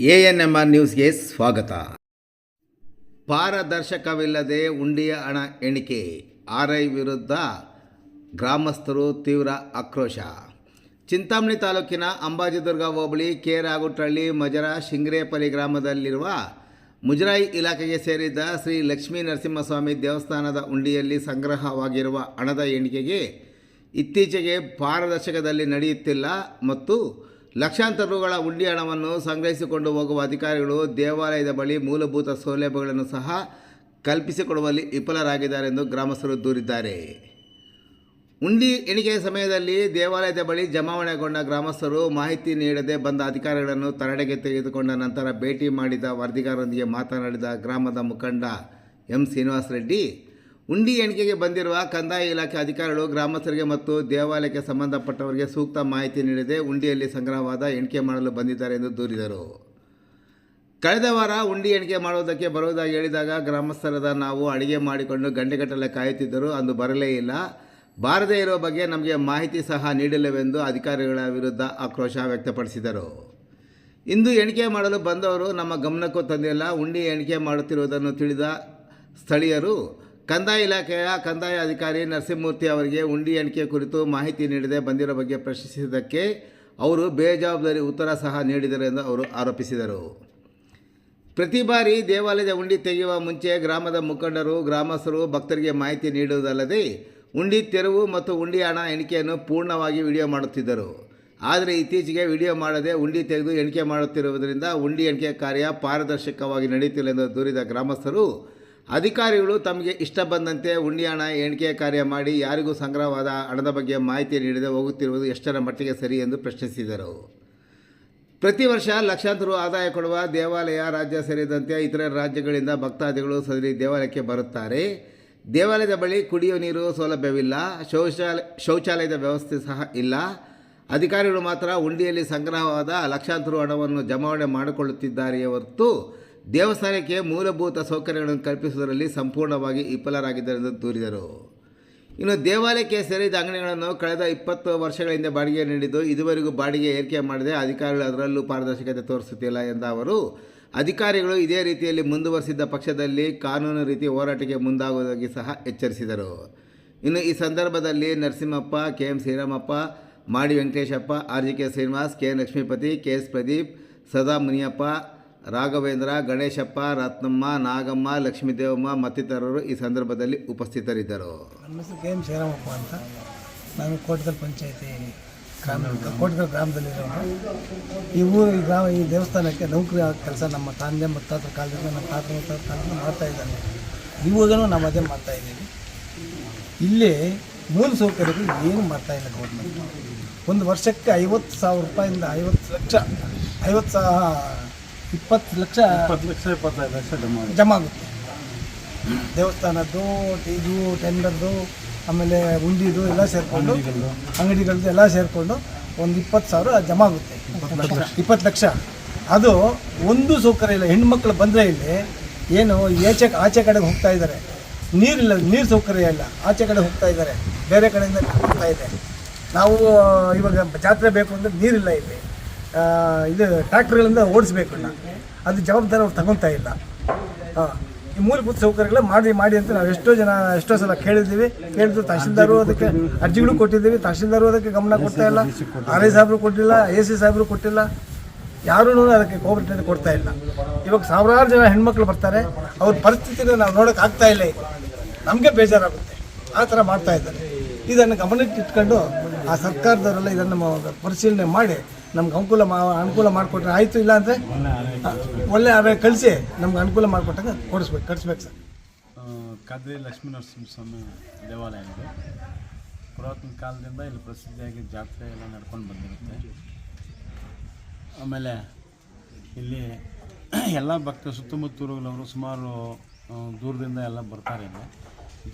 A N M R ನ್ಯೂಸ್ಗೆ ಸ್ವಾಗತ. ಪಾರದರ್ಶಕವಿಲ್ಲದೆ ಉಂಡಿಯ ಹಣ ಎಣಿಕೆ ಆರ್ ವಿರುದ್ಧ ಗ್ರಾಮಸ್ಥರು ತೀವ್ರ ಆಕ್ರೋಶ. ಚಿಂತಾಮಣಿ ತಾಲೂಕಿನ ಅಂಬಾಜಿದುರ್ಗ ಹೋಬಳಿ ಕೇರಾಗುಟಳ್ಳಿ ಮಜರ ಶಿಂಗ್ರೇಪಲ್ಲಿ ಗ್ರಾಮದಲ್ಲಿರುವ ಮುಜರಾಯಿ ಇಲಾಖೆಗೆ ಸೇರಿದ ಶ್ರೀ ಲಕ್ಷ್ಮೀ ನರಸಿಂಹಸ್ವಾಮಿ ದೇವಸ್ಥಾನದ ಉಂಡಿಯಲ್ಲಿ ಸಂಗ್ರಹವಾಗಿರುವ ಹಣದ ಎಣಿಕೆಗೆ ಇತ್ತೀಚೆಗೆ ಪಾರದರ್ಶಕದಲ್ಲಿ ನಡೆಯುತ್ತಿಲ್ಲ ಮತ್ತು ಲಕ್ಷಾಂತರ ರುಗಳ ಉಂಡಿ ಹಣವನ್ನು ಸಂಗ್ರಹಿಸಿಕೊಂಡು ಹೋಗುವ ಅಧಿಕಾರಿಗಳು ದೇವಾಲಯದ ಬಳಿ ಮೂಲಭೂತ ಸೌಲಭ್ಯಗಳನ್ನು ಸಹ ಕಲ್ಪಿಸಿಕೊಡುವಲ್ಲಿ ವಿಫಲರಾಗಿದ್ದಾರೆ ಎಂದು ಗ್ರಾಮಸ್ಥರು ದೂರಿದ್ದಾರೆ. ಉಂಡಿ ಎಣಿಕೆಯ ಸಮಯದಲ್ಲಿ ದೇವಾಲಯದ ಬಳಿ ಜಮಾವಣೆಗೊಂಡ ಗ್ರಾಮಸ್ಥರು ಮಾಹಿತಿ ನೀಡದೆ ಬಂದ ಅಧಿಕಾರಿಗಳನ್ನು ತರಡೆಗೆ ತೆಗೆದುಕೊಂಡ ನಂತರ ಭೇಟಿ ಮಾಡಿದ ವರದಿಗಾರರೊಂದಿಗೆ ಮಾತನಾಡಿದ ಗ್ರಾಮದ ಮುಖಂಡ ಎಂ ಶ್ರೀನಿವಾಸ ರೆಡ್ಡಿ ಉಂಡಿ ಎಣಿಕೆಗೆ ಬಂದಿರುವ ಕಂದಾಯ ಇಲಾಖೆ ಅಧಿಕಾರಿಗಳು, ಗ್ರಾಮಸ್ಥರಿಗೆ ಮತ್ತು ದೇವಾಲಯಕ್ಕೆ ಸಂಬಂಧಪಟ್ಟವರಿಗೆ ಸೂಕ್ತ ಮಾಹಿತಿ ನೀಡದೆ ಉಂಡಿಯಲ್ಲಿ ಸಂಗ್ರಹವಾದ ಎಣಿಕೆ ಮಾಡಲು ಬಂದಿದ್ದಾರೆ ಎಂದು ದೂರಿದರು. ಕಳೆದ ವಾರ ಉಂಡಿ ಎಣಿಕೆ ಮಾಡುವುದಕ್ಕೆ ಬರುವುದಾಗಿ ಹೇಳಿದಾಗ ಗ್ರಾಮಸ್ಥರದ ನಾವು ಅಡಿಗೆ ಮಾಡಿಕೊಂಡು ಗಂಟೆಗಟ್ಟಲೆ ಕಾಯುತ್ತಿದ್ದರು ಅಂದು ಬರಲೇ ಇಲ್ಲ. ಬಾರದೇ ಇರೋ ಬಗ್ಗೆ ನಮಗೆ ಮಾಹಿತಿ ಸಹ ನೀಡಿಲ್ಲವೆಂದು ಅಧಿಕಾರಿಗಳ ವಿರುದ್ಧ ಆಕ್ರೋಶ ವ್ಯಕ್ತಪಡಿಸಿದರು. ಇಂದು ಎಣಿಕೆ ಮಾಡಲು ಬಂದವರು ನಮ್ಮ ಗಮನಕ್ಕೂ ತಂದಿಲ್ಲ. ಉಂಡಿ ಎಣಿಕೆ ಮಾಡುತ್ತಿರುವುದನ್ನು ತಿಳಿದ ಸ್ಥಳೀಯರು ಕಂದಾಯ ಇಲಾಖೆಯ ಕಂದಾಯ ಅಧಿಕಾರಿ ನರಸಿಂಹಮೂರ್ತಿ ಅವರಿಗೆ ಉಂಡಿ ಎಣಿಕೆ ಕುರಿತು ಮಾಹಿತಿ ನೀಡದೆ ಬಂದಿರೋ ಬಗ್ಗೆ ಪ್ರಶ್ನಿಸಿದ್ದಕ್ಕೆ ಅವರು ಬೇಜವಾಬ್ದಾರಿ ಉತ್ತರ ಸಹ ನೀಡಿದರು ಎಂದು ಅವರು ಆರೋಪಿಸಿದರು. ಪ್ರತಿ ಬಾರಿ ದೇವಾಲಯದ ಉಂಡಿ ತೆಗೆಯುವ ಮುಂಚೆ ಗ್ರಾಮದ ಮುಖಂಡರು, ಗ್ರಾಮಸ್ಥರು ಭಕ್ತರಿಗೆ ಮಾಹಿತಿ ನೀಡುವುದಲ್ಲದೆ ಉಂಡಿ ತೆರವು ಮತ್ತು ಉಂಡಿ ಹಣ ಎಣಿಕೆಯನ್ನು ಪೂರ್ಣವಾಗಿ ವಿಡಿಯೋ ಮಾಡುತ್ತಿದ್ದರು. ಆದರೆ ಇತ್ತೀಚೆಗೆ ವಿಡಿಯೋ ಮಾಡದೆ ಉಂಡಿ ತೆಗೆದು ಎಣಿಕೆ ಮಾಡುತ್ತಿರುವುದರಿಂದ ಉಂಡಿ ಎಣಿಕೆ ಕಾರ್ಯ ಪಾರದರ್ಶಕವಾಗಿ ನಡೆಯುತ್ತಿಲ್ಲ ಎಂದು ದೂರಿದ ಗ್ರಾಮಸ್ಥರು ಅಧಿಕಾರಿಗಳು ತಮಗೆ ಇಷ್ಟ ಬಂದಂತೆ ಉಂಡಿ ಹಣ ಎಣಿಕೆ ಕಾರ್ಯ ಮಾಡಿ ಯಾರಿಗೂ ಸಂಗ್ರಹವಾದ ಹಣದ ಬಗ್ಗೆ ಮಾಹಿತಿ ನೀಡದೆ ಹೋಗುತ್ತಿರುವುದು ಎಷ್ಟರ ಮಟ್ಟಿಗೆ ಸರಿ ಎಂದು ಪ್ರಶ್ನಿಸಿದರು. ಪ್ರತಿ ವರ್ಷ ಲಕ್ಷಾಂತರ ಆದಾಯ ಕೊಡುವ ದೇವಾಲಯ ರಾಜ್ಯ ಸೇರಿದಂತೆ ಇತರೆ ರಾಜ್ಯಗಳಿಂದ ಭಕ್ತಾದಿಗಳು ಸದರಿ ದೇವಾಲಯಕ್ಕೆ ಬರುತ್ತಾರೆ. ದೇವಾಲಯದ ಬಳಿ ಕುಡಿಯುವ ನೀರು ಸೌಲಭ್ಯವಿಲ್ಲ ಶೌಚಾಲಯ ಶೌಚಾಲಯದ ವ್ಯವಸ್ಥೆ ಸಹ ಇಲ್ಲ. ಅಧಿಕಾರಿಗಳು ಮಾತ್ರ ಉಂಡಿಯಲ್ಲಿ ಸಂಗ್ರಹವಾದ ಲಕ್ಷಾಂತರ ಹಣವನ್ನು ಜಮಾವಣೆ ಮಾಡಿಕೊಳ್ಳುತ್ತಿದ್ದಾರೆಯೇ ಹೊರತು ದೇವಸ್ಥಾನಕ್ಕೆ ಮೂಲಭೂತ ಸೌಕರ್ಯಗಳನ್ನು ಕಲ್ಪಿಸುವುದರಲ್ಲಿ ಸಂಪೂರ್ಣವಾಗಿ ವಿಫಲರಾಗಿದ್ದಾರೆ ಎಂದು ದೂರಿದರು. ಇನ್ನು ದೇವಾಲಯಕ್ಕೆ ಸೇರಿದ ಅಂಗಡಿಗಳನ್ನು ಕಳೆದ ಇಪ್ಪತ್ತು ವರ್ಷಗಳಿಂದ ಬಾಡಿಗೆ ನೀಡಿದ್ದು ಇದುವರೆಗೂ ಬಾಡಿಗೆ ಏರಿಕೆ ಮಾಡದೆ ಅಧಿಕಾರಿಗಳು ಅದರಲ್ಲೂ ಪಾರದರ್ಶಕತೆ ತೋರಿಸುತ್ತಿಲ್ಲ ಎಂದ ಅವರು, ಅಧಿಕಾರಿಗಳು ಇದೇ ರೀತಿಯಲ್ಲಿ ಮುಂದುವರಿಸಿದ್ದ ಪಕ್ಷದಲ್ಲಿ ಕಾನೂನು ರೀತಿ ಹೋರಾಟಕ್ಕೆ ಮುಂದಾಗುವುದಾಗಿ ಸಹ ಎಚ್ಚರಿಸಿದರು. ಇನ್ನು ಈ ಸಂದರ್ಭದಲ್ಲಿ ನರಸಿಂಹಪ್ಪ ಕೆ ಎಂ ಶ್ರೀರಾಮಪ್ಪ ಮಾಡಿ Venkateshappa, R G K Srinivas, K Lakshmipathi, K S Pradeep Sada Muniyappa Raghavendra, Ganeshappa, Ratnamma, Nagamma, Lakshmidevamma ಮತ್ತಿತರರು ಈ ಸಂದರ್ಭದಲ್ಲಿ ಉಪಸ್ಥಿತರಿದ್ದರು. ನನ್ನ ಹೆಸರು ಕೆ ಎಂ ಅಂತ. ನಾನು ಕೋಟಗಲ್ ಪಂಚಾಯತಿ ಗ್ರಾಮ ಕೋಟಗಲ್ ಗ್ರಾಮದಲ್ಲಿರೋ ಈ ಊರು, ಈ ಗ್ರಾಮ, ಈ ದೇವಸ್ಥಾನಕ್ಕೆ ನೌಕರಿ ಆಗೋ ಕೆಲಸ ನಮ್ಮ ತಂದೆ ಮತ್ತು ತಾತ ಕಾಲದಿಂದ ನಮ್ಮ ತಾತ ಮುತ್ತಾತ ಕಾಲದಿಂದ ಮಾಡ್ತಾ ಇದ್ದಾನೆ. ಇವಾಗಲೂ ನಾವು ಅದೇ ಮಾಡ್ತಾ ಇದ್ದೀವಿ. ಇಲ್ಲಿ ಮೂಲ ಸೌಕರ್ಯಗಳು ಏನು ಮಾಡ್ತಾ ಇಲ್ಲ ಗೌರ್ಮೆಂಟ್ ಒಂದು ವರ್ಷಕ್ಕೆ ಐವತ್ತು ಸಾವಿರ ರೂಪಾಯಿಂದ ಐವತ್ತು ಲಕ್ಷ, ಐವತ್ತು ಸಾ ಇಪ್ಪತ್ತು ಲಕ್ಷ ಇಪ್ಪತ್ತು ಲಕ್ಷ ಇಪ್ಪತ್ತೈದು ಲಕ್ಷ ಜಮಾ ಆಗಿದೆ. ಜಮಾ ಆಗುತ್ತೆ. ದೇವಸ್ಥಾನದ್ದು ಇದು ಟೆಂಡರ್ದು ಆಮೇಲೆ ಉಂಡಿದು ಎಲ್ಲ ಸೇರಿಕೊಂಡು ಅಂಗಡಿಗಳದ್ದು ಎಲ್ಲ ಸೇರಿಕೊಂಡು ಒಂದು ಇಪ್ಪತ್ತು ಸಾವಿರ ಜಮಾ ಆಗುತ್ತೆ. ಇಪ್ಪತ್ತು ಲಕ್ಷ. ಅದು ಒಂದು ಸೌಕರ್ಯ ಇಲ್ಲ. ಹೆಣ್ಮಕ್ಳು ಬಂದರೆ ಇಲ್ಲಿ ಏನು ಈಚೆ ಆಚೆ ಕಡೆಗೆ ಹೋಗ್ತಾ ಇದ್ದಾರೆ. ನೀರಿಲ್ಲ ನೀರು ಸೌಕರ್ಯ ಇಲ್ಲ. ಆಚೆ ಕಡೆ ಹೋಗ್ತಾ ಇದ್ದಾರೆ. ಬೇರೆ ಕಡೆಯಿಂದ ಹೋಗ್ತಾ ಇದೆ. ನಾವು ಇವಾಗ ಜಾತ್ರೆ ಬೇಕು ಅಂದರೆ ನೀರಿಲ್ಲ ಇಲ್ಲಿ. ಇದು ಟ್ರ್ಯಾಕ್ಟರ್ಗಳಿಂದ ಓಡಿಸ್ಬೇಕು ಅದು ಜವಾಬ್ದಾರಿ ಅವ್ರು ತಗೊತಾ ಇಲ್ಲ. ಹಾಂ ಈ ಮೂಲಭೂತ ಸೌಕರ್ಯಗಳ ಮಾಡಿ ಮಾಡಿ ಅಂತ ನಾವು ಎಷ್ಟೋ ಜನ, ಎಷ್ಟೋ ಸಲ ಕೇಳಿದ್ದೀವಿ ಕೇಳಿದ್ರು ತಹಶೀಲ್ದಾರು ಅದಕ್ಕೆ ಅರ್ಜಿಗಳು ಕೊಟ್ಟಿದ್ದೀವಿ. ತಹಶೀಲ್ದಾರು ಅದಕ್ಕೆ ಗಮನ ಕೊಡ್ತಾ ಇಲ್ಲ. ಆರ್ ಐ ಸಾಹೇಬರು ಕೊಟ್ಟಿಲ್ಲ ಎ ಸಿ ಸಾಹೇಬರು ಕೊಟ್ಟಿಲ್ಲ. ಯಾರೂ ಅದಕ್ಕೆ ಕೋಪರೇಟಿವ್ ಕೊಡ್ತಾ ಇಲ್ಲ. ಇವಾಗ ಸಾವಿರಾರು ಜನ ಹೆಣ್ಮಕ್ಳು ಬರ್ತಾರೆ. ಅವ್ರ ಪರಿಸ್ಥಿತಿನ ನಾವು ನೋಡೋಕೆ ಆಗ್ತಾ ಇಲ್ಲ ನಮಗೆ ಬೇಜಾರಾಗುತ್ತೆ. ಆ ಥರ ಮಾಡ್ತಾ ಇದ್ದಾರೆ. ಇದನ್ನು ಗಮನಕ್ಕೆ ಇಟ್ಕೊಂಡು ಆ ಸರ್ಕಾರದವರೆಲ್ಲ ಇದನ್ನು ಪರಿಶೀಲನೆ ಮಾಡಿ ನಮ್ಗೆ ಅನುಕೂಲ ಅನುಕೂಲ ಮಾಡಿಕೊಟ್ರೆ ಆಯಿತು, ಇಲ್ಲ ಅಂದರೆ ಒಳ್ಳೆ ಅವೇ ಕಳಿಸಿ, ನಮ್ಗೆ ಅನುಕೂಲ ಮಾಡಿಕೊಟ್ಟಾಗ ಕೊಡಿಸ್ಬೇಕು ಕಳಿಸ್ಬೇಕು ಸರ್. ಕದ್ರಿ ಲಕ್ಷ್ಮೀ ನರಸಿಂಹಸ್ವಾಮಿ ದೇವಾಲಯ ಇದೆ ಪುರಾತನ ಕಾಲದಿಂದ ಇಲ್ಲಿ ಪ್ರಸಿದ್ಧಿಯಾಗಿ ಜಾತ್ರೆ ಎಲ್ಲ ನಡ್ಕೊಂಡು ಬಂದಿರುತ್ತೆ. ಆಮೇಲೆ ಇಲ್ಲಿ ಎಲ್ಲ ಭಕ್ತ ಸುತ್ತಮುತ್ತೂರುಗಳವರು ಸುಮಾರು ದೂರದಿಂದ ಎಲ್ಲ ಬರ್ತಾರೆ ಇಲ್ಲಿ.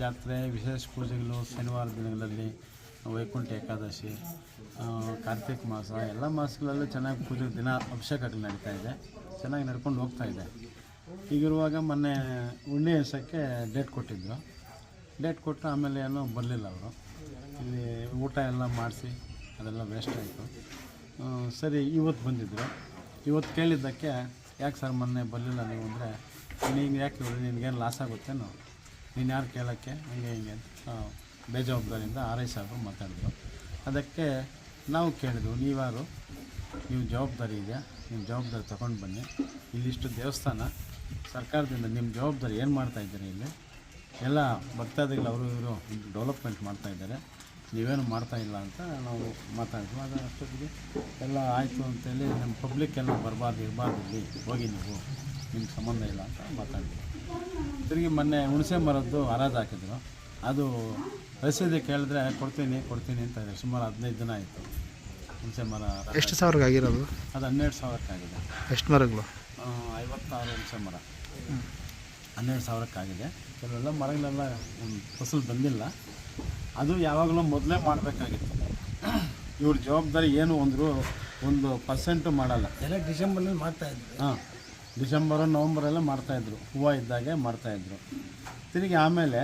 ಜಾತ್ರೆ, ವಿಶೇಷ ಪೂಜೆಗಳು ಶನಿವಾರ ದಿನಗಳಲ್ಲಿ. ವೈಕುಂಠ ಏಕಾದಶಿ ಕಾರ್ತಿಕ ಮಾಸ, ಎಲ್ಲ ಮಾಸಗಳಲ್ಲೂ ಚೆನ್ನಾಗಿ ಪೂಜೆ, ದಿನ ಅಭಿಷೇಕಗಳು ನಡೀತಾ ಇದೆ. ಚೆನ್ನಾಗಿ ನಡ್ಕೊಂಡು ಹೋಗ್ತಾ ಇದೆ. ಹೀಗಿರುವಾಗ ಮೊನ್ನೆ ಉಣ್ಣೆ ಎಸಕ್ಕೆ ಡೇಟ್ ಕೊಟ್ಟಿದ್ದರು ಡೇಟ್ ಕೊಟ್ಟು ಆಮೇಲೆ ಏನೋ ಬರಲಿಲ್ಲ ಅವರು. ಇಲ್ಲಿ ಊಟ ಎಲ್ಲ ಮಾಡಿಸಿ, ಅದೆಲ್ಲ ವೇಸ್ಟ್ ಆಯಿತು. ಸರಿ, ಇವತ್ತು ಬಂದಿದ್ದರು ಇವತ್ತು ಕೇಳಿದ್ದಕ್ಕೆ ಯಾಕೆ ಸರ್ ಮೊನ್ನೆ ಬರಲಿಲ್ಲ ನೀವು ಅಂದರೆ, ನೀನು ಯಾಕೆ, ನಿನಗೇನು ಲಾಸ್ ಆಗುತ್ತೇನೋ? ನೀನು ಯಾರು ಕೇಳೋಕ್ಕೆ? ಹಂಗೆ ಹಿಂಗೆ ಅಂತ. ಬೇಜವಾಬ್ದಾರಿಯಿಂದ ಆರ್ ಐ ಸಾಹೇಬರು ಮಾತಾಡಿದ್ರು. ಅದಕ್ಕೆ ನಾವು ಕೇಳಿದ್ವು ನೀವಾರು ನೀವು ಜವಾಬ್ದಾರಿ ಇದೆಯಾ? ನಿಮ್ಮ ಜವಾಬ್ದಾರಿ ತೊಗೊಂಡು ಬನ್ನಿ. ಇಲ್ಲಿಷ್ಟು ದೇವಸ್ಥಾನ, ಸರ್ಕಾರದಿಂದ ನಿಮ್ಮ ಜವಾಬ್ದಾರಿ ಏನು ಮಾಡ್ತಾ ಇದ್ದೀರಿ ಇಲ್ಲಿ? ಎಲ್ಲ ಭಕ್ತಾದಿಗಳು, ಅವರು ಇವರು ಡೆವಲಪ್ಮೆಂಟ್ ಮಾಡ್ತಾ ಇದ್ದಾರೆ. ನೀವೇನು ಮಾಡ್ತಾ ಇಲ್ಲ ಅಂತ ನಾವು ಮಾತಾಡಿದ್ವಿ. ಅದು ಅಷ್ಟೊತ್ತಿಗೆ ಎಲ್ಲ ಆಯಿತು ಅಂತೇಳಿ ನಮ್ಮ ಪಬ್ಲಿಕ್ ಎಲ್ಲ ಬರಬಾರ್ದು, ಇರಬಾರ್ದು ಇಲ್ಲಿ. ಹೋಗಿ ನೀವು. ನಿಮ್ಮ ಸಂಬಂಧ ಇಲ್ಲ ಅಂತ ಮಾತಾಡಿದ್ವಿ ತಿರುಗಿ ಮೊನ್ನೆ ಹುಣಸೆ ಮರದ್ದು ಹರಾಜು ಹಾಕಿದ್ರು. ಅದು ರಸೀದಿ ಕೇಳಿದ್ರೆ ಕೊಡ್ತೀನಿ ಕೊಡ್ತೀನಿ ಅಂತ ಇದೆ ಸುಮಾರು ಹದಿನೈದು ದಿನ ಆಯಿತು. ಹುಣಸೆ ಮರ. ಎಷ್ಟು ಸಾವಿರಕ್ಕೆ ಆಗಿರೋದು ಅದು ಹನ್ನೆರಡು ಸಾವಿರಕ್ಕಾಗಿದೆ. ಎಷ್ಟು ಮರಗಳು? ಆ, ಐವತ್ತಾರು ಹುಣಸೆ ಮರ. ಹನ್ನೆರಡು ಸಾವಿರಕ್ಕಾಗಿದೆ. ಕೆಲವೆಲ್ಲ ಮರಗಳೆಲ್ಲ ಒಂದು ಫಸಲು ಬಂದಿಲ್ಲ. ಅದು ಯಾವಾಗಲೂ ಮೊದಲೇ ಮಾಡಬೇಕಾಗಿತ್ತು. ಇವ್ರ ಜವಾಬ್ದಾರಿ ಏನು ಅಂದರೂ ಒಂದು ಪರ್ಸೆಂಟು ಮಾಡಲ್ಲ. ಎಲ್ಲ ಡಿಸೆಂಬರ್ನಲ್ಲಿ ಮಾಡ್ತಾ ಇದ್ವಿ ಹಾಂ ಡಿಸೆಂಬರು ನವಂಬರೆಲ್ಲ ಮಾಡ್ತಾಯಿದ್ರು ಹೂವು ಇದ್ದಾಗೆ ಮಾಡ್ತಾಯಿದ್ರು ತಿರುಗಿ ಆಮೇಲೆ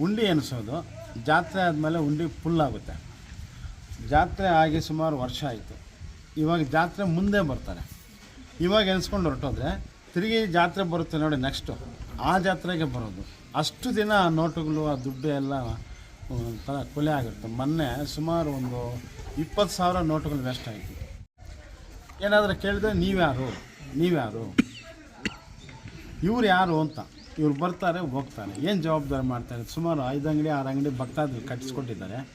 ಉಂಡಿ ಎನಿಸೋದು. ಜಾತ್ರೆ ಆದಮೇಲೆ ಉಂಡಿ ಫುಲ್ ಆಗುತ್ತೆ. ಜಾತ್ರೆ ಆಗಿ ಸುಮಾರು ವರ್ಷ ಆಯಿತು. ಇವಾಗ ಜಾತ್ರೆ ಮುಂದೆ ಬರ್ತಾರೆ. ಇವಾಗ ಎನಿಸ್ಕೊಂಡು ಹೊರಟೋದ್ರೆ ತಿರುಗಿ ಜಾತ್ರೆ ಬರುತ್ತೆ ನೋಡಿ ನೆಕ್ಸ್ಟು ಆ ಜಾತ್ರೆಗೆ ಬರೋದು. ಅಷ್ಟು ದಿನ ನೋಟುಗಳು, ಆ ದುಡ್ಡು ಎಲ್ಲ ಒಂಥರ ಕೊಲೆ ಆಗಿರುತ್ತೆ. ಮೊನ್ನೆ ಸುಮಾರು ಒಂದು ಇಪ್ಪತ್ತು ಸಾವಿರ ನೋಟುಗಳು ವೇಸ್ಟ್ ಆಯಿತು. ಏನಾದರೂ ಕೇಳಿದ್ರೆ ನೀವ್ಯಾರು? ನೀವ್ಯಾರು? ಇವ್ರು ಯಾರು ಅಂತ. ಇವ್ರು ಬರ್ತಾರೆ, ಹೋಗ್ತಾರೆ. ಏನು ಜವಾಬ್ದಾರಿ ಮಾಡ್ತಾರೆ ಸುಮಾರು ಐದು ಅಂಗಡಿ, ಆರು ಅಂಗಡಿ ಭಕ್ತಾದ್ರು ಕಟ್ಟಿಸ್ಕೊಟ್ಟಿದ್ದಾರೆ.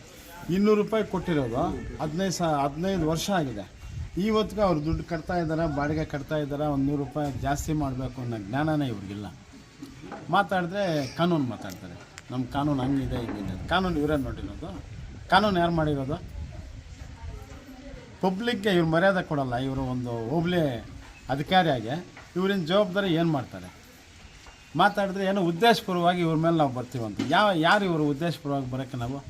ಇನ್ನೂರು ರೂಪಾಯಿ ಕೊಟ್ಟಿರೋದು. ಹದಿನೈದು ಸಾ, ಹದಿನೈದು ವರ್ಷ ಆಗಿದೆ. ಇವತ್ತಿಗೆ ಅವ್ರು ದುಡ್ಡು ಕಟ್ತಾ ಇದ್ದಾರೆ, ಬಾಡಿಗೆ ಕಟ್ತಾ ಇದ್ದಾರೆ, ಒಂದು ನೂರು ರೂಪಾಯಿ ಜಾಸ್ತಿ ಮಾಡಬೇಕು ಅನ್ನೋ ಜ್ಞಾನನೇ ಇವ್ರಿಗಿಲ್ಲ. ಮಾತಾಡಿದ್ರೆ ಕಾನೂನು ಮಾತಾಡ್ತಾರೆ. ನಮ್ಮ ಕಾನೂನು ಹಂಗಿದೆ, ಹಿಂಗಿದೆ. ಕಾನೂನು ಇವರೇ ನೋಡಿರೋದು. ಕಾನೂನು ಯಾರು ಮಾಡಿರೋದು? ಪಬ್ಲಿಕ್ಗೆ ಇವ್ರು ಮರ್ಯಾದೆ ಕೊಡಲ್ಲ. ಇವರು ಒಂದು ಹೋಬ್ಳಿ ಅಧಿಕಾರಿಯಾಗಿ. ಇವರಿನ ಜವಾಬ್ದಾರಿ ಏನು ಮಾಡ್ತಾರೆ? ಮಾತಾಡಿದ್ರೆ ಏನೋ ಉದ್ದೇಶಪೂರ್ವವಾಗಿ ಇವ್ರ ಮೇಲೆ ನಾವು ಬರ್ತೀವಂತ ಯಾವ, ಯಾರು ಇವರು ಉದ್ದೇಶಪೂರ್ವವಾಗಿ ಬರೋಕ್ಕೆ ನಾವು?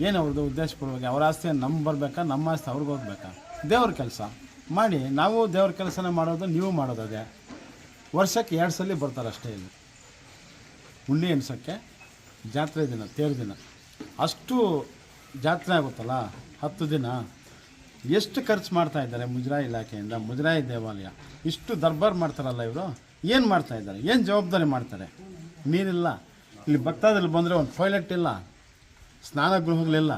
ಏನು ಅವ್ರದ್ದು ಉದ್ದೇಶಪೂರ್ವವಾಗಿ? ಅವ್ರ ಆಸ್ತಿ ನಮ್ಗೆ ಬರಬೇಕಾ? ನಮ್ಮ ಆಸ್ತಿ ಅವ್ರಿಗೆ ಹೋಗ್ಬೇಕಾ? ದೇವ್ರ ಕೆಲಸ. ಮಾಡಿ, ನಾವು ದೇವ್ರ ಕೆಲಸನ ಮಾಡೋದು, ನೀವು ಮಾಡೋದು ಅದೇ. ವರ್ಷಕ್ಕೆ ಎರಡು ಸಲ ಬರ್ತಾರೆ ಅಷ್ಟೇ ಇಲ್ಲಿ. ಉಂಡಿ ಎಣ್ಸೋಕ್ಕೆ ಜಾತ್ರೆ ದಿನ, ತೇರು ದಿನ. ಅಷ್ಟು ಜಾತ್ರೆ ಆಗುತ್ತಲ್ಲ, ಹತ್ತು ದಿನ. ಎಷ್ಟು ಖರ್ಚು ಮಾಡ್ತಾ ಇದ್ದಾರೆ ಮುಜರಾಯಿ ಇಲಾಖೆಯಿಂದ, ಮುಜರಾಯಿ ದೇವಾಲಯ? ಇಷ್ಟು ದರ್ಬಾರ್ ಮಾಡ್ತಾರಲ್ಲ ಇವರು? ಏನು ಮಾಡ್ತಾ ಇದ್ದಾರೆ? ಏನು ಜವಾಬ್ದಾರಿ ಮಾಡ್ತಾರೆ? ನೀರಿಲ್ಲ. ಇಲ್ಲಿ ಭಕ್ತಾದಲ್ಲಿ ಬಂದರೆ ಒಂದು ಟಾಯ್ಲೆಟ್ ಇಲ್ಲ, ಸ್ನಾನ ಗೃಹಗಳಿಲ್ಲ.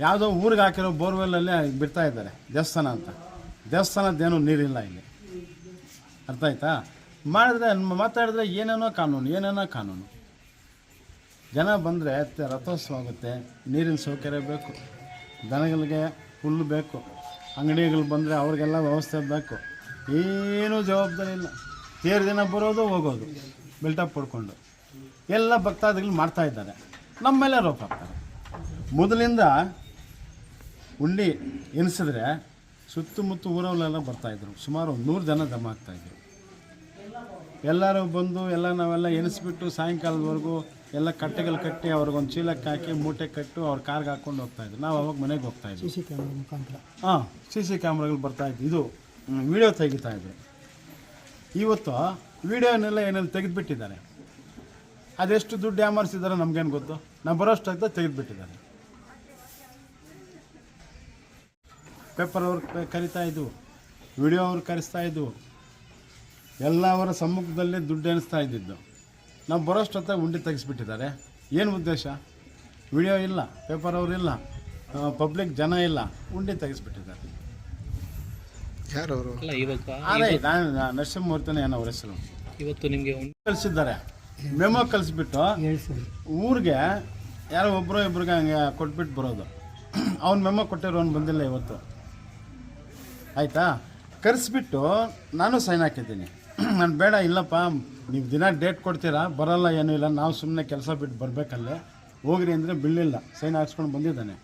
ಯಾವುದೋ ಊರಿಗೆ ಹಾಕಿರೋ ಬೋರ್ವೆಲ್ಲಲ್ಲೇ ಬಿಡ್ತಾ ಇದ್ದಾರೆ ದೇವಸ್ಥಾನ ಅಂತ. ದೇವಸ್ಥಾನದ್ದೇನು ನೀರಿಲ್ಲ ಇಲ್ಲಿ. ಅರ್ಥ ಆಯ್ತಾ? ಮಾಡಿದ್ರೆ, ಮಾತಾಡಿದ್ರೆ ಏನೇನೋ ಕಾನೂನು ಏನೇನೋ ಕಾನೂನು. ಜನ ಬಂದರೆ ರಥೋತ್ಸವ ಆಗುತ್ತೆ, ನೀರಿನ ಸೌಕರ್ಯ ಬೇಕು, ದನಗಳಿಗೆ ಹುಲ್ಲು ಬೇಕು, ಅಂಗಡಿಗಳು ಬಂದರೆ ಅವ್ರಿಗೆಲ್ಲ ವ್ಯವಸ್ಥೆ ಬೇಕು. ಏನೂ ಜವಾಬ್ದಾರಿ ಇಲ್ಲ. ತೇರು ದಿನ ಬರೋದು ಹೋಗೋದು. ಬಿಲ್ಟಪ್ ಪಡ್ಕೊಂಡು ಎಲ್ಲ ಭಕ್ತಾದಿಗಳು ಮಾಡ್ತಾ ಇದ್ದಾರೆ. ನಮ್ಮ ಮೇಲೆ ರೋಪ ಹಾಕ್ತಾರೆ. ಮೊದಲಿಂದ ಉಂಡಿ ಎನಿಸಿದ್ರೆ ಸುತ್ತಮುತ್ತ ಊರವರೆಲ್ಲ ಬರ್ತಾಯಿದ್ರು ಸುಮಾರು ಒಂದು ನೂರು ಜನ ಜಮಾ ಆಗ್ತಾಯಿದ್ರು ಎಲ್ಲರೂ ಬಂದು ಎಲ್ಲ ನಾವೆಲ್ಲ ಎನಿಸ್ಬಿಟ್ಟು ಸಾಯಂಕಾಲದವರೆಗೂ ಎಲ್ಲ ಕಟ್ಟೆಗಳು ಕಟ್ಟಿ ಅವ್ರಿಗೊಂದು ಚೀಲಕ್ಕೆ ಹಾಕಿ ಮೂಟೆ ಕಟ್ಟು ಅವ್ರ ಕಾರ್ಗೆ ಹಾಕ್ಕೊಂಡು ಹೋಗ್ತಾಯಿದ್ರು ನಾವು ಅವಾಗ ಮನೆಗೆ ಹೋಗ್ತಾಯಿದ್ವಿ ಸಿ ಕ್ಯಾಮ್ರಾ ಮುಖಾಂತರ. ಹಾಂ ಸಿ ಸಿ ಕ್ಯಾಮ್ರಾಗಳು ಬರ್ತಾಯಿದ್ವಿ ಇದು ವಿಡಿಯೋ ಇದ್ದೆ ಇವತ್ತು ವಿಡಿಯೋನೆಲ್ಲ ಏನೇನು ತೆಗೆದುಬಿಟ್ಟಿದ್ದಾರೆ. ಅದೆಷ್ಟು ದುಡ್ಡು ಯಾಮಾರಿಸಿದ್ದಾರೆ ನಮಗೇನು ಗೊತ್ತು? ನಾವು ಬರೋಷ್ಟಾಗ್ತಾ ತೆಗೆದುಬಿಟ್ಟಿದ್ದಾರೆ. ಪೇಪರ್ ಅವ್ರು ಕರಿತಾ ಇದ್ವು, ವಿಡಿಯೋ ಅವ್ರು ಕರೆಸ್ತಾ ಇದ್ವು. ಎಲ್ಲ ಅವರ ಸಮ್ಮುಖದಲ್ಲೇ ದುಡ್ಡು ಎಣಿಸ್ತಾ ಇದ್ದಿದ್ದು. ನಾವು ಬರೋಷ್ಟೊತ್ತ ಉಂಡಿ ತೆಗೆಸ್ಬಿಟ್ಟಿದ್ದಾರೆ. ಏನು ಉದ್ದೇಶ? ವಿಡಿಯೋ ಇಲ್ಲ, ಪೇಪರ್ ಅವರು ಇಲ್ಲ ಪಬ್ಲಿಕ್ ಜನ ಇಲ್ಲ, ಉಂಡಿ ತೆಗೆಸ್ಬಿಟ್ಟಿದ್ದಾರೆ. ಯಾರು ಅವರು ಅಲ್ಲ ಇವಾಗ ಅದೇ ನಾನು ನರಸಿಂಹಮೂರ್ತಿನೇ ಏನೋ ಅವ್ರ ಹೆಸರು. ಇವತ್ತು ನಿಮಗೆ ಕಳಿಸಿದ್ದಾರೆ. ಮೆಮೊ ಕಳಿಸ್ಬಿಟ್ಟು ಊರಿಗೆ ಯಾರೋ ಒಬ್ಬರು ಇಬ್ರಿಗೆ ಹಂಗೆ ಕೊಟ್ಬಿಟ್ಟು ಬರೋದು. ಅವ್ನ ಮೆಮೊ ಕೊಟ್ಟಿರೋನು ಬಂದಿಲ್ಲ ಇವತ್ತು. ಆಯಿತಾ? ಕರೆಸ್ಬಿಟ್ಟು ನಾನು ಸೈನ್ ಹಾಕಿದ್ದೀನಿ. ನಾನು ಬೇಡ ಇಲ್ಲಪ್ಪ ನೀವು ದಿನ ಡೇಟ್ ಕೊಡ್ತೀರಾ? ಬರಲ್ಲ ಏನೂ ಇಲ್ಲ. ನಾವು ಸುಮ್ಮನೆ ಕೆಲಸ ಬಿಟ್ಟು ಬರಬೇಕಲ್ಲೇ. ಹೋಗ್ರಿ ಅಂದರೆ ಬಿಡಲಿಲ್ಲ ಸೈನ್ ಹಾಕ್ಸ್ಕೊಂಡು ಬಂದಿದ್ದಾನೆ.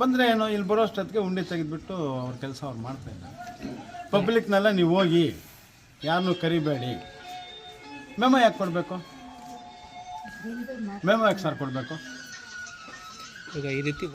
ಬಂದರೆ ಏನೋ ಇಲ್ಲಿ ಬರೋಷ್ಟೊತ್ತಿಗೆ ಉಂಡಿ ತೆಗೆದುಬಿಟ್ಟು ಅವ್ರ ಕೆಲಸ ಅವ್ರು ಮಾಡ್ತಾಯಿದ್ದಾರೆ ಪಬ್ಲಿಕ್ನೆಲ್ಲ ನೀವು ಹೋಗಿ ಯಾರನ್ನೂ ಕರಿಬೇಡಿ. ಮೆಮೊ ಯಾಕೆ ಕೊಡಬೇಕು? ಮೆಮೊ ಯಾಕೆ ಸರ್ ಕೊಡಬೇಕು? ಈಗ ಈ ರೀತಿ